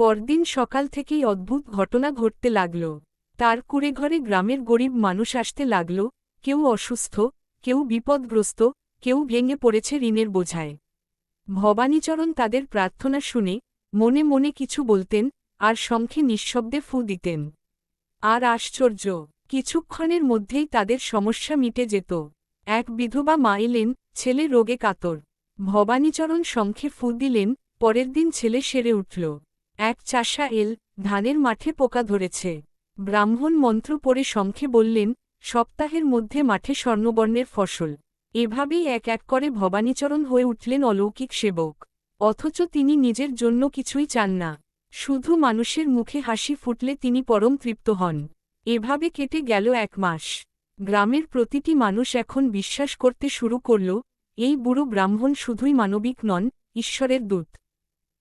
পরদিন সকাল থেকেই অদ্ভুত ঘটনা ঘটতে লাগল। তার কুড়ে ঘরে গ্রামের গরিব মানুষ আসতে লাগল, কেউ অসুস্থ, কেউ বিপদগ্রস্ত, কেউ ভেঙে পড়েছে ঋণের বোঝায়। ভবানীচরণ তাদের প্রার্থনা শুনে মনে মনে কিছু বলতেন আর শঙ্খে নিঃশব্দে ফু দিতেন। আর আশ্চর্য, কিছুক্ষণের মধ্যেই তাদের সমস্যা মিটে যেত। এক বিধবা মা এলেন, ছেলে রোগে কাতর। ভবানীচরণ শঙ্খে ফু দিলেন, পরের দিন ছেলে সেরে উঠল। এক চাষা এল, ধানের মাঠে পোকা ধরেছে। ব্রাহ্মণ মন্ত্র পড়ে শঙ্খে বললেন, সপ্তাহের মধ্যে মাঠে স্বর্ণবর্ণের ফসল। এভাবেই এক এক করে ভবানীচরণ হয়ে উঠলেন অলৌকিক সেবক। অথচ তিনি নিজের জন্য কিছুই চান না। শুধু মানুষের মুখে হাসি ফুটলে তিনি পরম তৃপ্ত হন। এভাবে কেটে গেল এক মাস। গ্রামের প্রতিটি মানুষ এখন বিশ্বাস করতে শুরু করল, এই বুড়ো ব্রাহ্মণ শুধুই মানবিক নন, ঈশ্বরের দূত।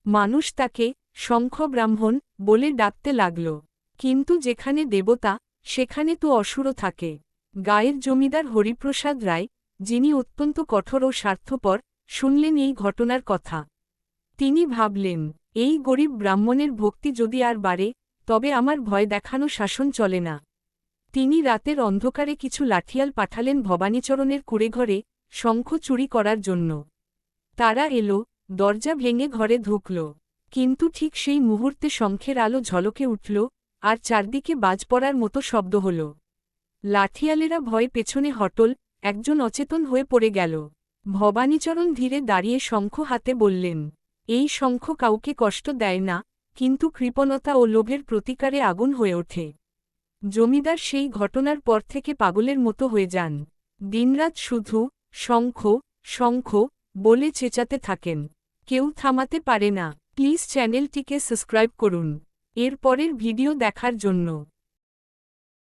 মানুষ তাকে শঙ্খ ব্রাহ্মণ বলে ডাকতে লাগল। কিন্তু যেখানে দেবতা, সেখানে তো অসুরও থাকে। গায়ের জমিদার হরিপ্রসাদ রায়, যিনি অত্যন্ত কঠোর ও স্বার্থপর, শুনলেন এই ঘটনার কথা। তিনি ভাবলেন, এই গরিব ব্রাহ্মণের ভক্তি যদি আর বাড়ে, তবে আমার ভয় দেখানো শাসন চলে না। তিনি রাতের অন্ধকারে কিছু লাঠিয়াল পাঠালেন ভবানীচরণের কুড়েঘরে শঙ্খ চুরি করার জন্য। তারা এলো, দরজা ভেঙে ঘরে ঢুকল। কিন্তু ঠিক সেই মুহূর্তে শঙ্খের আলো ঝলকে উঠল, আর চারদিকে বাজ পড়ার মতো শব্দ হল। লাঠিয়ালেরা ভয়ে পেছনে হটল, একজন অচেতন হয়ে পড়ে গেল। ভবানীচরণ ধীরে দাঁড়িয়ে শঙ্খ হাতে বললেন, এই শঙ্খ কাউকে কষ্ট দেয় না, কিন্তু কৃপণতা ও লোভের প্রতিকারে আগুন হয়ে ওঠে। জমিদার সেই ঘটনার পর থেকে পাগলের মতো হয়ে যান। দিনরাত শুধু, শঙ্খ শঙ্খ বলে চেঁচাতে থাকেন। কেউ থামাতে পারে না। প্লিজ চ্যানেলটিকে সাবস্ক্রাইব করুন। এর পরের ভিডিও দেখার জন্য।